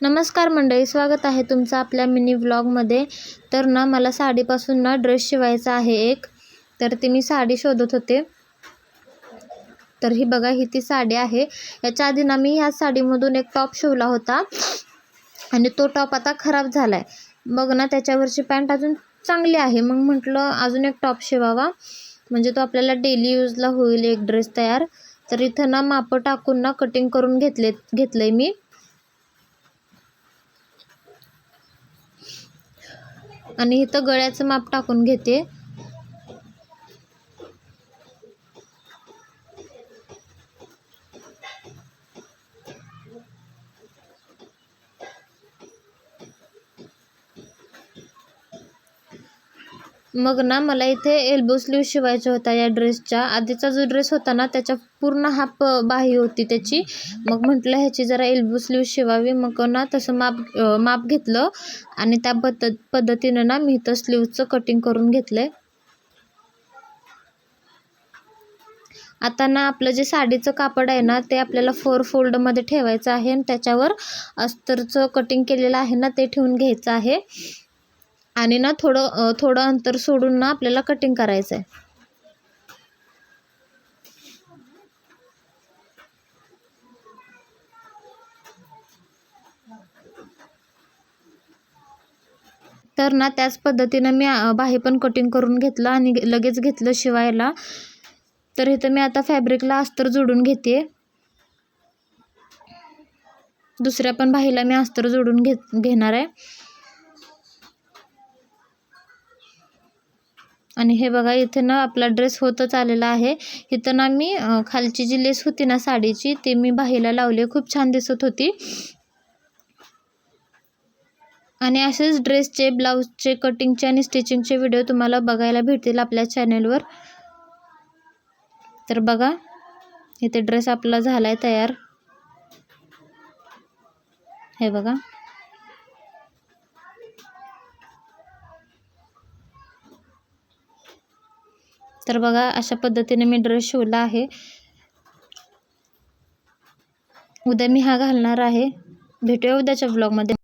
नमस्कार मंडळी स्वागत आहे तुमचं आपल्या मिनी व्लॉगमध्ये. तर ना मला साडीपासून ना ड्रेस शिवायचा आहे एक. तर ती मी साडी शोधत होते. तर ही बघा ही ती साडी आहे. याच्या आधी ना मी ह्या साडीमधून एक टॉप शिवला होता. आणि तो टॉप आता खराब झाला आहे बघ ना त्याच्यावरची पॅन्ट अजून चांगली आहे. मग म्हटलं अजून एक टॉप शिवावा. म्हणजे तो आपल्याला डेली यूजला होईल एक ड्रेस तयार. तर इथं ना मापं टाकून ना कटिंग करून घेतले घेतलं आहे मी. आणि इथं गळ्याचं माप टाकून घेते. मग ना मला इथे एल्बो स्लीव शिवायचा होता या ड्रेसच्या आधीचा जो ड्रेस होता ना त्याच्या पूर्ण हाफ बाही होती त्याची. मग म्हटलं ह्याची जरा एल्बो स्लीव शिवावी. मग ना तसं माप माप घेतलं. आणि त्या पद्ध पद्धतीनं ना मी इथं स्लीवचं कटिंग करून घेतलं आहे आता ना आपलं जे साडीचं कापड आहे ना ते आपल्याला फोर फोल्डमध्ये ठेवायचं आहे. आणि त्याच्यावर अस्तरचं कटिंग केलेलं आहे ना ते ठेवून घ्यायचं आहे. आणि ना थोडं थोडं अंतर सोडून ना आपल्याला कटिंग करायचं आहे तर ना त्याच पद्धतीनं मी बाहे पण कटिंग करून घेतलं आणि लगेच घेतलं शिवायला. तर इथं मी आता फॅब्रिकला अस्तर जोडून घेते. दुसऱ्या पण बाहीला मी अस्तर जोडून घे घेणार आहे. आणि हे बघा इथे ना आपला ड्रेस होतच आलेला आहे. इथं ना मी खालची जी लेस होती ना साडीची ते मी बाहीला लावली खूप छान दिसत होती. आणि असेच ड्रेसचे ब्लाऊजचे कटिंगचे आणि स्टिचिंगचे व्हिडिओ तुम्हाला बघायला भेटतील आपल्या चॅनेलवर तर बघा इथे ड्रेस आपला झाला आहे तयार. हे बघा. तर बघा अशा पद्धतीने मी ड्रेस शिवला आहे. उद्या मी हा घालणार आहे. भेटूया उद्याच्या ब्लॉगमध्ये